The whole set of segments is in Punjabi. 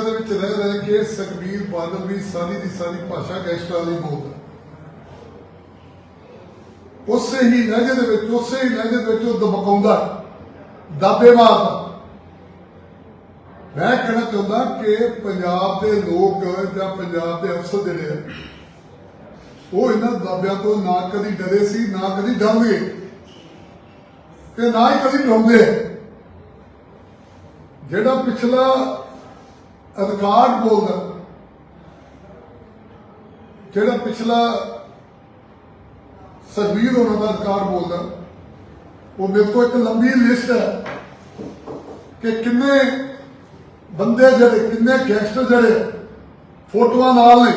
ਅਮਰੀਕਾ ਦੇ ਵਿੱਚ ਰਹਿ ਰਹਿ ਕੇ ਸੁਖਬੀਰ ਬਾਦਲ ਵੀ ਸਾਰੀ ਦੀ ਸਾਰੀ ਭਾਸ਼ਾ ਗੈਂਗਸਟਰਾਂ ਦੀ ਬੋਲਦਾ ਉਸੇ ਹੀ ਲਹਿਜੇ ਦੇ ਵਿੱਚ, ਉਸੇ ਹੀ ਲਹਿਜੇ ਦੇ ਵਿੱਚ ਉਹ ਦਬਕਾਉਂਦਾ ਦਾਬੇ ਮਾਰਦਾ ਮੈਂ ਕਹਿਣਾ ਚਾਹੁੰਦਾ ਕਿ ਪੰਜਾਬ ਦੇ ਲੋਕ ਜਾਂ ਪੰਜਾਬ ਦੇ ਅਫਸਰ ਜਿਹੜੇ ਆ, ਉਹ ਇਹਨਾਂ ਦਾਬਿਆਂ ਤੋਂ ਨਾ ਕਦੀ ਡਰੇ ਸੀ, ਨਾ ਕਦੀ ਡਰਨਗੇ ਤੇ ਨਾ ਹੀ ਕਦੀ ਡਰਾਉਂਦੇ। ਜਿਹੜਾ ਪਿਛਲਾ ਅਧਿਕਾਰ ਬੋਲਦਾ ਜਿਹੜਾ ਪਿਛਲਾ ਸਰਵੀਰ ਹੋਣਾ ਦਾ ਅਧਿਕਾਰ ਬੋਲਦਾ, ਉਹ ਮੇਰੇ ਕੋਲ ਇੱਕ ਲੰਬੀ ਲਿਸਟ ਹੈ ਕਿ ਕਿੰਨੇ ਬੰਦੇ ਜਿਹੜੇ, ਕਿੰਨੇ ਗੈਂਗਸਟਰ ਜਿਹੜੇ ਫੋਟੋਆਂ ਨਾਲ ਨੇ।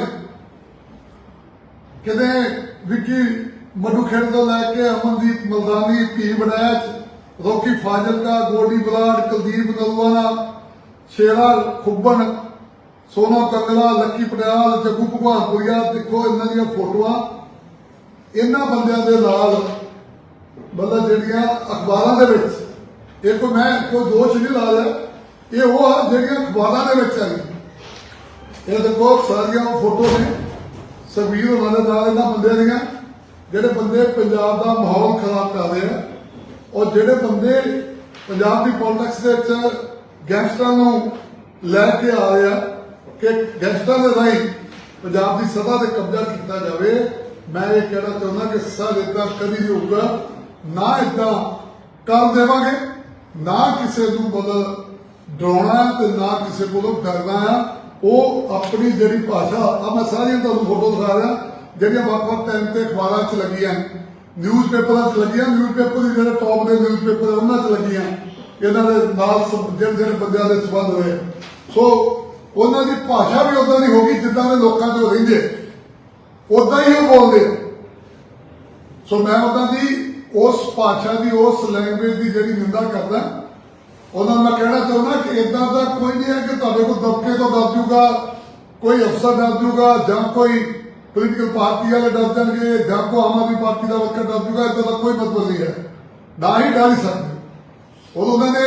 ਕਿਤੇ ਵਿੱਕੀ ਮੱਡੂ ਖੇਡ ਤੋਂ ਲੈ ਕੇ ਅਮਨਦੀਪ ਮਲਦਾਨੀ ਧੀ ਬੜੈਚ ਰੋਕੀ ਫਾਜ਼ਿਲਕਾ, ਗੋਡੀ ਬਲਾਡ ਕੁਲਦੀਪ ਨਲਵਾਨਾ ਸ਼ੇਰਾ ਖੁੱਬਣ, ਸੋਨਾ ਕੰਗਲਾ ਲੱਕੀ ਪਟਿਆਲ, ਜੱਗੂ ਭਗਵਾਨਪੁਰੀਆ ਦੇਖੋ ਇਹਨਾਂ ਦੀਆਂ ਫੋਟੋਆਂ। ਇਹਨਾਂ ਬੰਦਿਆਂ ਦੇ ਨਾਲ ਮਤਲਬ ਜਿਹੜੀਆਂ ਅਖਬਾਰਾਂ ਦੇ ਵਿੱਚ ਇਹ ਕੋਈ ਮੈਂ ਕੋਈ ਦੋਸ਼ ਨਹੀਂ ਲਾ ਰਿਹਾ ਇਹ ਉਹ ਜਿਹੜੀਆਂ ਅਖਬਾਰਾਂ ਦੇ ਵਿੱਚ ਆਈ ਇਹ ਦੇਖੋ ਸਾਰੀਆਂ ਉਹ ਫੋਟੋ ਨੇ ਸੁਖਬੀਰ ਹੋਣਾ ਦੇ ਨਾਲ ਇਹਨਾਂ ਬੰਦਿਆਂ ਦੀਆਂ, ਜਿਹੜੇ ਬੰਦੇ ਪੰਜਾਬ ਦਾ ਮਾਹੌਲ ਖਰਾਬ ਕਰ ਰਹੇ ਆ, ਔਰ ਜਿਹੜੇ ਬੰਦੇ ਪੰਜਾਬ ਦੀ ਪੋਲਿਟਿਕਸ ਦੇ ਵਿੱਚ ਗੈਂਗਸਟਰਾਂ ਨੂੰ ਲੈ ਕੇ ਆ ਰਿਹਾ ਕਿ ਗੈਂਗਸਟਰਾਂ ਦੇ ਰਾਹੀਂ ਪੰਜਾਬ ਦੀ ਸਭਾ ਤੇ ਕਬਜ਼ਾ ਕੀਤਾ ਜਾਵੇ। ਮੈਂ ਇਹ ਕਹਿਣਾ ਚਾਹੁੰਦਾ ਕਿ ਸਰ ਇਦਾਂ ਕਦੀ ਨਹੀਂ ਹੋਊਗਾ। ਨਾ ਇਦਾਂ ਕਰ ਦੇਵਾਂਗੇ, ਨਾ ਕਿਸੇ ਨੂੰ ਮਤਲਬ ਡਰਾਉਣਾ ਤੇ ਨਾ ਕਿਸੇ ਕੋਲੋਂ ਡਰਨਾ ਆ ਉਹ ਆਪਣੀ ਜਿਹੜੀ ਭਾਸ਼ਾ ਆ ਮੈਂ ਸਾਰੀਆਂ ਤੁਹਾਨੂੰ ਫੋਟੋ ਦਿਖਾ ਰਿਹਾ, ਜਿਹੜੀਆਂ ਵੱਖ-ਵੱਖ ਟਾਈਮ ਤੇ ਅਖਬਾਰਾਂ 'ਚ ਲੱਗੀਆਂ। ਨਿਊਜ਼ਪੇਪਰਾਂ 'ਚ ਲੱਗੀਆਂ ਨਿਊਜ਼ਪੇਪਰ ਦੇ ਜਿਹੜੇ ਟੌਪ ਦੇ ਨਿਊਜ਼ਪੇਪਰ ਉਹਨਾਂ 'ਚ ਲੱਗੀਆਂ। ਇਹਨਾਂ ਦੇ ਨਾਲ ਜਿਹੜੇ ਜਿਹੜੇ ਬੰਦਿਆਂ ਦੇ ਸਬੰਧ ਹੋਏ। ਸੋ ਉਹਨਾਂ ਦੀ ਭਾਸ਼ਾ ਵੀ ਉਦਾਂ ਦੀ ਹੋ ਗਈ ਜਿੱਦਾਂ ਦੇ ਲੋਕਾਂ 'ਚ ਰਹਿੰਦੇ। ਉਦਾਂ ਹੀ ਉਹ ਬੋਲਦੇ। ਸੋ ਮੈਂ ਉਹਨਾਂ ਦੀ ਉਸ ਭਾਸ਼ਾ ਦੀ, ਉਸ ਲੈਂਗੁਏਜ ਦੀ ਜਿਹੜੀ ਨਿੰਦਾ ਕਰਦਾ, ਉਹਨਾਂ ਨੂੰ ਮੈਂ ਕਹਿਣਾ ਚਾਹੁੰਦਾ ਕਿ ਇਦਾਂ ਦਾ ਕੋਈ ਨਹੀਂ ਹੈ ਕਿ ਤੁਹਾਡੇ ਕੋਲ ਦਬਕੇ ਤੋਂ ਡਰ ਜੂਗਾ ਕੋਈ ਅਫਸਰ ਡਰ ਜੂਗਾ ਜਾਂ ਕੋਈ ਪੋਲੀਟੀਕਲ ਪਾਰਟੀ ਵਾਲੇ ਡਰ ਜਾਣਗੇ ਜਾਂ ਕੋਈ ਆਮ ਆਦਮੀ ਪਾਰਟੀ ਦਾ ਵਰਕਰ ਡਰ ਜੂਗਾ ਇਦਾਂ ਦਾ ਕੋਈ ਮਤਲਬ ਨਹੀਂ ਹੈ। ਨਾ ਹੀ ਡਰ ਹੀ ਸਕਦੇ। ਉਹ ਉਹਨਾਂ ਨੇ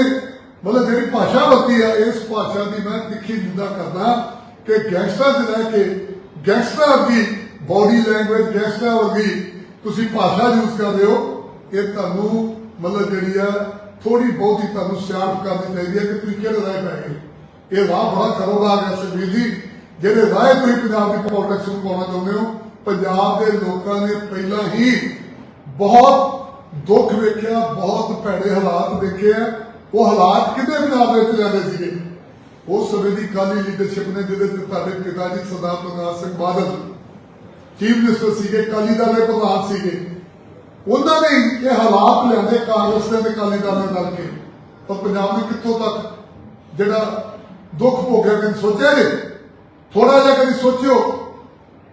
ਮਤਲਬ ਜਿਹੜੀ ਭਾਸ਼ਾ ਵਰਤੀ ਹੈ ਇਸ ਭਾਸ਼ਾ ਦੀ ਮੈਂ ਤਿੱਖੀ ਨਿੰਦਾ ਕਰਦਾ ਕਿ ਗੈਂਗਸਟਰ ਦੇ ਰਹਿ ਕੇ ਗੈਂਗਸਟਰ ਦੀ ਬਾਡੀ ਲੈਂਗੁਏਜ, ਗੈਂਗਸਟਰ ਵਰਗੀ ਤੁਸੀਂ ਭਾਸ਼ਾ ਯੂਜ਼ ਕਰਦੇ ਹੋ, ਇਹ ਤੁਹਾਨੂੰ ਮਤਲਬ ਜਿਹੜੀ ਆ ਥੋੜੀ ਬਹੁਤੀ ਤੁਹਾਨੂੰ ਸਿਆਣਪ ਕਰਨੀ ਚਾਹੀਦੀ ਹੈ ਕਿ ਤੁਸੀਂ ਕਿਹੜੇ ਰਾਹ ਪੈ ਗਏ। ਇਹ ਰਾਹ ਬੜਾ ਖਤਰਨਾਕ ਹੈ, ਸੁਖਬੀਰ ਜੀ। ਜਿਹੜੇ ਰਾਹ ਤੁਸੀਂ ਪੰਜਾਬ ਦੀ ਪੋਲਿਟਿਕਸ ਨੂੰ ਪਾਉਣਾ ਚਾਹੁੰਦੇ ਹੋ, ਪੰਜਾਬ ਦੇ ਲੋਕਾਂ ਨੇ ਪਹਿਲਾਂ ਹੀ ਬਹੁਤ ਦੁੱਖ ਵੇਖਿਆ, ਬਹੁਤ ਭੈੜੇ ਹਾਲਾਤ ਦੇਖੇ ਆ। ਉਹ ਹਾਲਾਤ ਕਿੰਨੇ ਪੰਜਾਬ ਦੇ ਵਿੱਚ ਜਾਂਦੇ ਸੀਗੇ। ਉਸ ਸਮੇਂ ਦੀ ਕਾਲੀ ਲੀਡਰਸ਼ਿਪ ਨੇ ਜਿਹਦੇ ਤੇ ਤੁਹਾਡੇ ਪਿਤਾ ਜੀ ਸਰਦਾਰ ਪ੍ਰਕਾਸ਼ ਸਿੰਘ ਬਾਦਲ ਚੀਫ ਮਿਨਿਸਟਰ ਸੀਗੇ, ਕਾਲੀ ਦਲ ਦੇ ਪ੍ਰਧਾਨ ਸੀਗੇ। ਉਹਨਾਂ ਨੇ ਇਹ ਹਾਲਾਤ ਲਿਆਂਦੇ ਕਾਂਗਰਸ ਦੇ ਤੇ ਕਾਲੀ ਦਲ ਨੇ ਰਲ ਕੇ। ਪਰ ਪੰਜਾਬ ਨੇ ਕਿੱਥੋਂ ਤੱਕ ਜਿਹੜਾ ਦੁੱਖ ਭੋਗਿਆ ਕਿ ਸੋਚਿਆ ਨੇ ਥੋੜਾ ਜਿਹਾ ਕਦੇ ਸੋਚਿਓ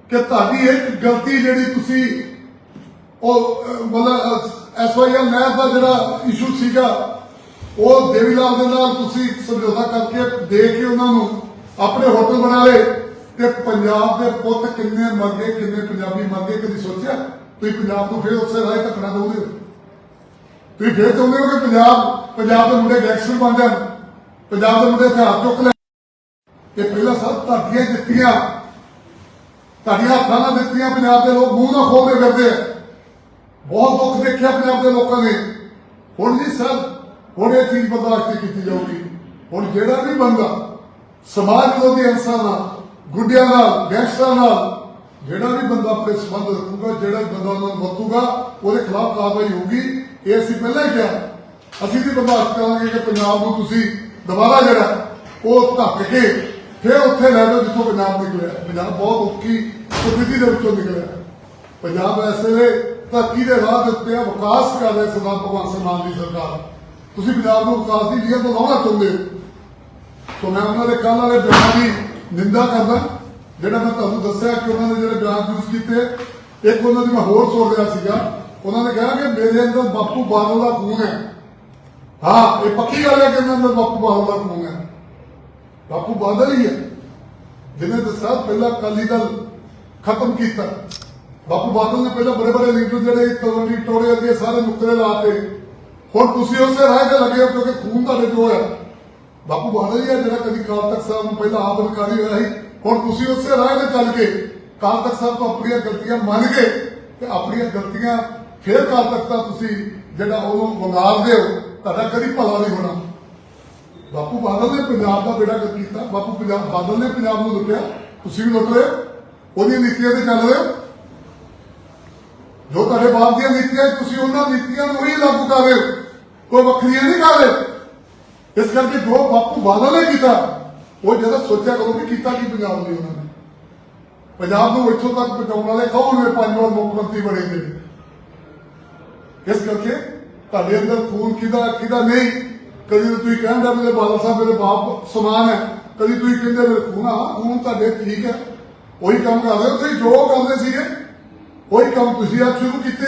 ਕਿ ਤੁਹਾਡੀ ਇੱਕ ਗਲਤੀ ਜਿਹੜੀ ਤੁਸੀਂ ਉਹ ਮਤਲਬ ਐਸਵਾਈਐਲ ਨਹਿਰ ਦਾ ਜਿਹੜਾ ਇਸ਼ੂ ਸੀਗਾ, ਉਹ ਦੇਵੀ ਲਾਲ ਦੇ ਨਾਲ ਤੁਸੀਂ ਸਮਝੌਤਾ ਕਰਕੇ ਦੇ ਕੇ ਉਹਨਾਂ ਨੂੰ ਆਪਣੇ ਹੋਟਲ ਬਣਾ ਲਏ ਤੇ ਪੰਜਾਬ ਦੇ ਪੁੱਤ ਕਿੰਨੇ ਮਰ ਗਏ ਕਿੰਨੇ ਪੰਜਾਬੀ ਮਰ ਕਦੀ ਸੋਚਿਆ? ਤੁਸੀਂ ਪੰਜਾਬ ਨੂੰ ਫਿਰ ਉਸੇ ਰਾਹ ਧੱਕਣਾ ਚਾਹੁੰਦੇ ਤੁਸੀਂ ਫਿਰ ਚਾਹੁੰਦੇ ਹੋ ਕਿ ਪੰਜਾਬ ਪੰਜਾਬ ਦੇ ਮੁੰਡੇ ਗੈਂਗਸਟਰ ਬਣ ਜਾਣ? ਪੰਜਾਬ ਦੇ ਮੁੰਡੇ ਹਥਿਆਰ ਚੁੱਕ ਲੈਣ? ਇਹ ਪਹਿਲਾਂ ਸਭ ਧਰਤੀਆਂ ਦਿੱਤੀਆਂ। ਤੁਹਾਡੀਆਂ ਹੱਥਾਂ ਨਾਲ ਦਿੱਤੀਆਂ, ਪੰਜਾਬ ਦੇ ਲੋਕ ਮੂੰਹ ਨਾਲ ਖੋਲਦੇ ਫਿਰਦੇ। ਆ ਬਹੁਤ ਦੁੱਖ ਦੇਖਿਆ ਪੰਜਾਬ ਦੇ ਲੋਕਾਂ ਨੇ। ਹੁਣ ਜੀ ਸਰ, ਹੁਣ ਇਹ ਚੀਜ਼ ਬਰਦਾਸ਼ਤ ਕੀਤੀ ਜਾਊਗੀ। ਹੁਣ ਜਿਹੜਾ ਵੀ ਬੰਦਾ ਸਮਾਜ ਵਿਰੋਧੀ ਅਨਸਰਾਂ ਨਾਲ, ਗੁੱਡਿਆਂ ਨਾਲ, ਗੈਂਗਸਟਰਾਂ ਨਾਲ, ਜਿਹੜਾ ਵੀ ਬੰਦਾ ਆਪਣੇ ਸੰਬੰਧ ਰੱਖੂਗਾ, ਜਿਹੜਾ ਬੰਦਾ ਉਹਨਾਂ ਵਰਤੂਗਾ, ਉਹਦੇ ਖਿਲਾਫ ਕਾਰਵਾਈ ਹੋਊਗੀ, ਇਹ ਅਸੀਂ ਪਹਿਲਾਂ ਹੀ ਕਿਹਾ। ਅਸੀਂ ਵੀ ਬਰਦਾਸ਼ਤ ਕਰਾਂਗੇ ਕਿ ਪੰਜਾਬ ਨੂੰ ਤੁਸੀਂ ਦੁਬਾਰਾ ਜਿਹੜਾ ਉਹ ਧੱਕ ਕੇ ਫਿਰ ਉੱਥੇ ਲੈ ਜਾਓ ਜਿੱਥੋਂ ਪੰਜਾਬ ਨਿਕਲਿਆ। ਪੰਜਾਬ ਬਹੁਤ ਔਖੀ ਸਥਿਤੀ ਦੇ ਵਿੱਚੋਂ ਨਿਕਲਿਆ। ਪੰਜਾਬ ਐਸੇ ਧਰਤੀ ਦੇ ਰਾਹ ਦੇ ਉੱਤੇ ਵਿਕਾਸ ਕਰ ਰਿਹਾ ਸਰਦਾਰ ਭਗਵੰਤ ਸਿੰਘ ਮਾਨ ਦੀ ਸਰਕਾਰ। ਤੁਸੀਂ ਪੰਜਾਬ ਨੂੰ ਵਿਕਾਸ ਦੀ ਲੀਹਾਂ ਤੋਂ ਲਾਉਣਾ ਚਾਹੁੰਦੇ ਸੋ ਮੈਂ ਉਹਨਾਂ ਦੇ ਕੱਲ੍ਹ ਵਾਲੇ ਬਿਆਨ ਦੀ ਨਿੰਦਾ ਕਰਦਾ, ਜਿਹੜਾ ਮੈਂ ਤੁਹਾਨੂੰ ਦੱਸਿਆ ਕਿ ਉਹਨਾਂ ਨੇ ਜਿਹੜੇ ਬਿਆਨ ਯੂਜ਼ ਕੀਤੇ, ਇੱਕ ਉਹਨਾਂ ਦੀ ਮੈਂ ਹੋਰ ਸੁਣ ਰਿਹਾ ਸੀਗਾ। ਉਹਨਾਂ ਨੇ ਕਿਹਾ ਕਿ ਮੇਰੇ ਅੰਦਰ ਬਾਪੂ ਬਾਦਲ ਦਾ ਖੂਨ ਹੈ। ਹਾਂ, ਇਹ ਪੱਕੀ ਗੱਲ ਹੈ ਕਿ ਇਹਨਾਂ ਅੰਦਰ ਬਾਪੂ ਬਾਦਲ ਦਾ ਖੂਨ ਹੈ। ਬਾਪੂ ਬਾਦਲ ਹੀ ਹੈ। ਜਿਹਨੇ ਦੱਸਿਆ, ਪਹਿਲਾਂ ਅਕਾਲੀ ਦਲ ਖਤਮ ਕੀਤਾ। ਬਾਪੂ ਬਾਦਲ ਨੇ ਪਹਿਲਾਂ ਬੜੇ ਬੜੇ ਲੀਡਰ ਜਿਹੜੇ ਤਲਵੰਡੀ ਟੋੜੇ ਅੱਗੇ ਸਾਰੇ ਨੁਕਰੇ ਲਾਤੇ ਹੁਣ ਤੁਸੀਂ ਉਸੇ ਰਾਹ ਤੇ ਲੱਗੇ ਹੋ ਕਿਉਂਕਿ ਖੂਨ ਤੁਹਾਡੇ ਜੋ ਹੈ। ਬਾਪੂ ਬਾਦਲ ਹੀ ਜਿਹੜਾ ਕਦੀ ਕਾਲ ਤਖਤ ਸਾਹਿਬ ਨੂੰ ਪਹਿਲਾਂ ਆਪ ਅਧਿਕਾਰੀ ਹੋਇਆ ਸੀ। ਹੁਣ ਤੁਸੀਂ ਉਸੇ ਰਾਹ ਤੇ ਚੱਲ ਕੇ ਕਾਲ ਤਖਤ ਸਾਹਿਬ ਤੋਂ ਆਪਣੀਆਂ ਗਲਤੀਆਂ ਮੰਨ ਕੇ ਤੇ ਆਪਣੀਆਂ ਗਲਤੀਆਂ ਫੇਰ ਕਾਲ ਤਖਤ ਦਾ ਤੁਸੀਂ ਜਿਹੜਾ ਉਹਨੂੰ ਵੰਗਾਰਦੇ ਹੋ, ਤੁਹਾਡਾ ਕਦੀ ਭਲਾ ਨਹੀਂ ਹੋਣਾ। ਬਾਪੂ ਬਾਦਲ ਨੇ ਪੰਜਾਬ ਦਾ ਬੇੜਾ ਕੀਤਾ। ਬਾਪੂ ਪੰਜਾਬ ਬਾਦਲ ਨੇ ਪੰਜਾਬ ਨੂੰ ਲੁੱਟਿਆ। ਤੁਸੀਂ ਵੀ ਲੁੱਟ ਰਹੇ ਹੋ। ਉਹਦੀਆਂ ਨੀਤੀਆਂ ਤੇ ਚੱਲ ਰਹੇ ਹੋ। ਜੋ ਤੁਹਾਡੇ ਬਾਪ ਦੀਆਂ ਨੀਤੀਆਂ, ਤੁਸੀਂ ਉਹਨਾਂ ਨੀਤੀਆਂ ਨੂੰ ਹੀ ਲਾਗੂ ਕਰ ਰਹੇ ਹੋ। ਕੋਈ ਵੱਖਰੀਆਂ ਨਹੀਂ ਕਰ ਰਹੇ। ਇਸ ਕਰਕੇ ਜੋ ਬਾਪੂ ਬਾਦਲ ਨੇ ਕੀਤਾ, ਉਹ ਜਦੋਂ ਸੋਚਿਆ ਕਰੋ ਕਿ ਕੀਤਾ ਕੀ ਪੰਜਾਬ ਨੇ ਉਹਨਾਂ ਨੇ। ਪੰਜਾਬ ਨੂੰ ਇੱਥੋਂ ਤੱਕ ਪਹੁੰਚਾਉਣ ਵਾਲੇ ਕੌਣ ਨੇ? ਪੰਜ ਵਾਰ ਮੁੱਖ ਮੰਤਰੀ ਬਣੇ ਨੇ ਇਸ ਕਰਕੇ ਤੁਹਾਡੇ ਅੰਦਰ ਖੂਨ ਕਿਹਦਾ ਕਿਹਦਾ ਨਹੀਂ? ਕਦੀ ਤੁਸੀਂ ਕਹਿੰਦੇ ਮੇਰੇ ਬਾਦਲ ਸਾਹਿਬ, ਮੇਰੇ ਬਾਪ ਸਮਾਨ ਹੈ। ਕਦੀ ਤੁਸੀਂ ਕਹਿੰਦੇ ਮੇਰੇ ਖੂਨ ਆ, ਖੂਨ ਤੁਹਾਡੇ ਠੀਕ ਹੈ। ਉਹੀ ਕੰਮ ਕਰ ਰਹੇ ਹੋ। ਤੁਸੀਂ ਜੋ ਕਰਦੇ ਸੀਗੇ ਉਹੀ ਕੰਮ ਤੁਸੀਂ ਅੱਜ ਸ਼ੁਰੂ ਕੀਤੇ,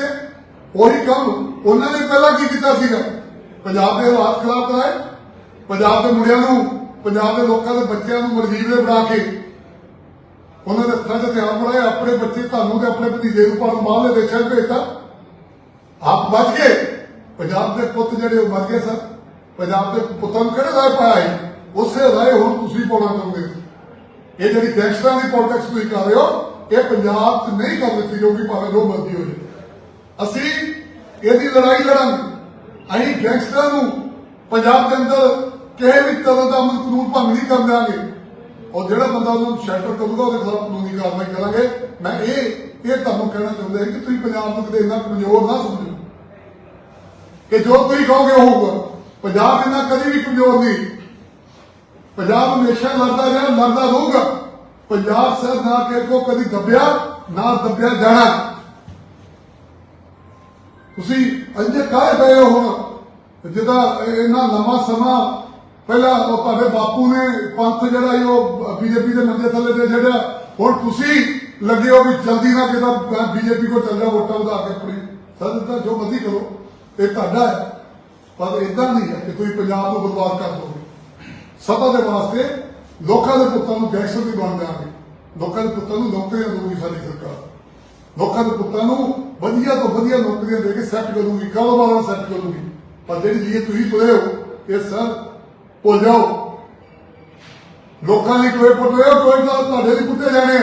ਉਹੀ ਕੰਮ ਉਹਨਾਂ ਨੇ ਪਹਿਲਾਂ ਕੀ ਕੀਤਾ ਸੀਗਾ? ਪੰਜਾਬ ਦੇ ਹਾਲਾਤ ਖਰਾਬ ਕਰਾਏ, ਪੰਜਾਬ ਦੇ ਮੁੰਡਿਆਂ ਨੂੰ, ਪੰਜਾਬ ਦੇ ਲੋਕਾਂ ਦੇ ਬੱਚਿਆਂ ਨੂੰ ਮਰਜ਼ੀ ਬਣਾ ਕੇ ਉਹਨਾਂ ਦੇ ਹੱਥਾਂ 'ਚ ਹਥਿਆਰ ਬਣਾਏ, ਆਪਣੇ ਬੱਚੇ ਤੁਹਾਨੂੰ ਤੇ ਆਪਣੇ ਭਤੀਜੇ ਨੂੰ ਪੜਨ ਬਾਹਰਲੇ ਦੇਸ਼ਾਂ 'ਚ ਭੇਜਤਾ। ਆਪ ਬਚ ਗਏ। ਪੰਜਾਬ ਦੇ ਪੁੱਤ ਜਿਹੜੇ ਉਹ ਮਰ ਗਏ ਸਨ। ਪੰਜਾਬ ਦੇ ਪੁੱਤਾਂ ਨੂੰ ਕਿਹੜੇ ਰਾਹ ਪਾਇਆ ਉਸੇ ਰਾਹ ਹੁਣ ਤੁਸੀਂ ਪਾਉਣਾ ਚਾਹੁੰਦੇ ਇਹ ਜਿਹੜੀ ਗੈਂਗਸਟਰਾਂ ਦੀ ਪੋਲਿਟਿਕਸ ਤੁਸੀਂ ਕਰ ਰਹੇ ਹੋ ਇਹ ਪੰਜਾਬ 'ਚ ਨਹੀਂ ਕਰ ਦਿੱਤੀ ਜਾਊਗੀ ਭਾਵੇਂ ਜੋ ਮਰਜ਼ੀ ਹੋ ਜਾਵੇ। ਅਸੀਂ ਇਹਦੀ ਲੜਾਈ ਲੜਾਂਗੇ। ਅਸੀਂ ਗੈਂਗਸਟਰਾਂ ਨੂੰ ਪੰਜਾਬ ਦੇ ਅੰਦਰ ਕਿਸੇ ਵੀ ਤਰ੍ਹਾਂ ਦਾ ਅਮਨ ਕਾਨੂੰਨ ਭੰਗ ਨਹੀਂ ਕਰਨ ਦਿਆਂਗੇ। ਔਰ ਜਿਹੜਾ ਬੰਦਾ ਉਹਨੂੰ ਸ਼ੈਲਟਰ ਕਰੂਗਾ, ਉਹਦੇ ਖਿਲਾਫ ਕਾਨੂੰਨੀ ਕਾਰਵਾਈ ਕਰਾਂਗੇ। ਮੈਂ ਇਹ ਇਹ ਤੁਹਾਨੂੰ ਕਹਿਣਾ ਚਾਹੁੰਦਾ ਹਾਂ ਕਿ ਤੁਸੀਂ ਪੰਜਾਬ ਨੂੰ ਕਦੇ ਇੰਨਾ ਕਮਜ਼ੋਰ ਨਾ ਸਮਝੋ। ਕਿ ਜੋ ਤੁਸੀਂ ਕਹੋਗੇ ਉਹ ਹੋਊਗਾ। ਪੰਜਾਬ ਇੰਨਾ ਕਦੀ ਵੀ ਕਮਜ਼ੋਰ ਨਹੀਂ। ਪੰਜਾਬ ਹਮੇਸ਼ਾ ਲੜਦਾ ਰਿਹਾ, ਲੜਦਾ ਰਹੂਗਾ। ਪੰਜਾਬ ਸਰ ਨਾ ਕੋ ਕਦੀ ਦੱਬਿਆ, ਨਾ ਦੱਬਿਆ ਜਾਣਾ। ਤੁਸੀਂ ਅੰਜੇ ਕਾਹੇ ਪਏ ਹੋ ਜਿਹਦਾ ਇਹਨਾਂ ਲੰਮਾ ਸਮਾਂ ਪਹਿਲਾਂ ਉਹ ਤੁਹਾਡੇ ਬਾਪੂ ਨੇ ਪੰਥ ਜਿਹੜਾ ਸੀ, ਉਹ ਬੀਜੇਪੀ ਦੇ ਮੰਜੇ ਥੱਲੇ ਦੇ ਛੱਡਿਆ। ਹੁਣ ਤੁਸੀਂ ਲੱਗੇ ਹੋ ਵੀ ਜਲਦੀ ਨਾ ਕਿਤਾ ਬੀਜੇਪੀ ਕੋ ਚੱਲ ਜਾ, ਵੋਟਾਂ ਵਧਾ ਕੇ ਆਪਣੀ ਸਰ ਜੋ ਮਰਜ਼ੀ ਕਰੋ। ਇਹ ਤੁਹਾਡਾ ਹੈ। ਪਰ ਇਦਾਂ ਨਹੀਂ ਹੈ ਕਿ ਤੁਸੀਂ ਪੰਜਾਬ ਨੂੰ ਬਰਬਾਦ ਕਰ ਦੋਗੇ। ਸਭਾ ਦੇ ਵਾਸਤੇ ਲੋਕਾਂ ਦੇ ਪੁੱਤਾਂ ਨੂੰ ਗੈਂਗਸਟਰ ਨਹੀਂ ਬਣ ਦਿਆਂਗੇ ਲੋਕਾਂ ਦੇ ਪੁੱਤਾਂ ਨੂੰ ਨੌਕਰੀਆਂ ਦੇਊਗੀ ਸਾਡੀ ਸਰਕਾਰ। ਲੋਕਾਂ ਦੇ ਪੁੱਤਾਂ ਨੂੰ ਵਧੀਆ ਤੋਂ ਵਧੀਆ ਨੌਕਰੀਆਂ ਦੇ ਕੇ ਸੈੱਟ ਕਰੂਗੀ ਕਾਰੋਬਾਰਾਂ ਸੈੱਟ ਕਰੂਗੀ। ਪਰ ਜਿਹੜੀ ਲਈ ਤੁਸੀਂ ਤੁਰੇ ਹੋ, ਇਹ ਸਰ ਭੁੱਲ ਜਾਓ। ਲੋਕਾਂ ਲਈ ਕੋਈ ਪੁੱਟ ਰਹੇ ਹੋ ਕੋਈ ਤਾਂ ਤੁਹਾਡੇ ਲਈ ਪੁੱਟੇ ਜਾਣੇ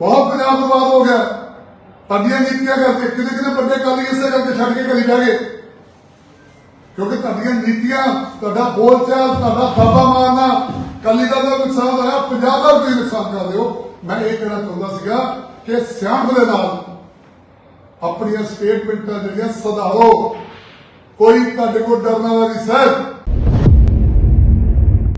ਬਹੁਤ ਪੰਜਾਬ ਬਰਬਾਦ ਹੋ ਗਿਆ। ਤੁਹਾਡੀਆਂ ਨੀਤੀਆਂ ਕਰਕੇ ਕਿਤੇ ਕਿਤੇ ਵੱਡੇ ਕਾਲੀ ਇਸੇ ਕਰਕੇ ਛੱਡ ਕੇ ਘਰੀ ਜਾ ਗਏ। ਕਿਉਂਕਿ ਤੁਹਾਡੀਆਂ ਨੀਤੀਆਂ, ਤੁਹਾਡਾ ਬੋਲਚਾਲ ਤੁਹਾਡਾ ਦਾਬਾ ਮਾਰਨਾ ਕਾਲੀ ਦਾ ਤਾਂ ਨੁਕਸਾਨ ਹੋਇਆ ਪੰਜਾਬ ਦਾ ਵੀ ਨੁਕਸਾਨ ਕਰ ਦਿਓ। ਮੈਂ ਇਹ ਕਹਿਣਾ ਚਾਹੁੰਦਾ ਸੀਗਾ ਕਿ ਸਿਆਣਪ ਦੇ ਨਾਲ ਆਪਣੀਆਂ ਸਟੇਟਮੈਂਟਾਂ ਜਿਹੜੀਆਂ ਸੁਧਾਰੋ, ਕੋਈ ਤੁਹਾਡੇ ਕੋਲ ਡਰਨ ਵਾਲਾ ਨਹੀਂ ਸਰ